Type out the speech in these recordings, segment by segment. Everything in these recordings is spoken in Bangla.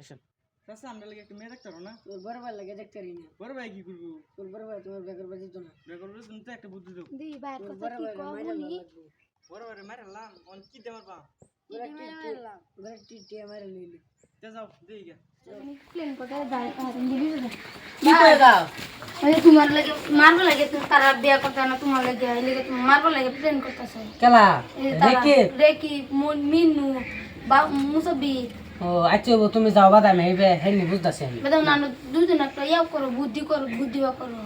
আসেন চাচা আমরা লাগে একটা মেয়ে দেখতে পারো না? তোর বড় ভাই লাগে দেখতে পারি না। বড় ভাই কি করব? তোর বড় ভাই তোমার বেকার বাজি তো না। বিয়ে করব তুমি তো একটা বুদ্ধি দাও। দি বাইর তোর কথা কি ভাই লাগবে। বড় ভাই মারে লাম অন কি দেমার পা ওরা টি ওরা টি টি মারা লইলি। তে যাও দেই গা। প্লেন করে দাই পারেন দিবি তো কি করে দাও। ওই তোমার লাগে মারবো লাগে তুমি তারা বিয়া করতে না তোমার লাগে এই লাগে তুমি মারবো লাগে প্লেন করতেছে। কেলা রেকি রেকি মিনু বা মুসবি ও আচ্ছা বাবু, তুমি যাও বাদা আমি হেবে হেনি বুঝতেছি আমি। বেদম নানো দুজন একটা ইয়াও করো বুদ্ধি করো বুদ্ধি বা করো।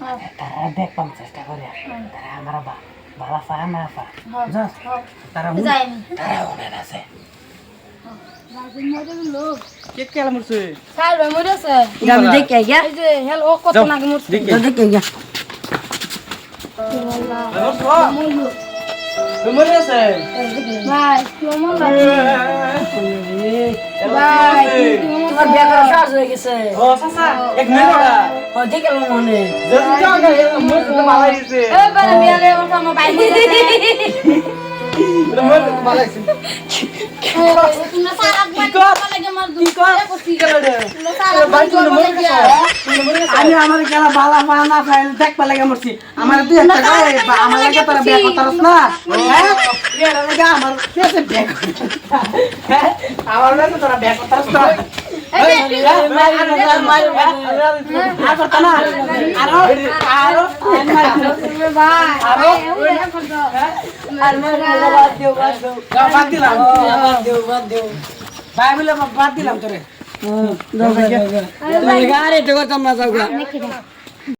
হ্যাঁ। তারা দেখবাম চেষ্টা করে। তারা আমার বা বালা ফা না ফা। হ্যাঁ হ্যাঁ। তারা যাই তারা উনে আছে লোক কে কেলা মরছে? কাল ভাই মরেছে। আমি দেখে মরে আছে? ভাই লাগে ভাই তোমার বিয়া করা শেষ হয়ে গেছে। ও চাচা এক মেয়ে ওরা ও দেখে লো মনে। যদি যাও গা মোর তো ভালো হইছে এই বারে বিয়ালে আমার আমার ভাই মোর তো ভালো হইছে তোমরা সারা বান লাগে মার দুই কি গেল তোমরা সারা আমি আমার গেলা বালা বানা ফাইল দেখবা লাগে মরছি আমার তুই একটা গায়ে আমার লাগে তোরা বিয়া করতারস না হ্যাঁ আমার বিয়া হ্যাঁ আমার লাগে তোরা বিয়া করতারস না বাদ দিলাম ভাই দিলাম গাড়ি তো যাও দেখি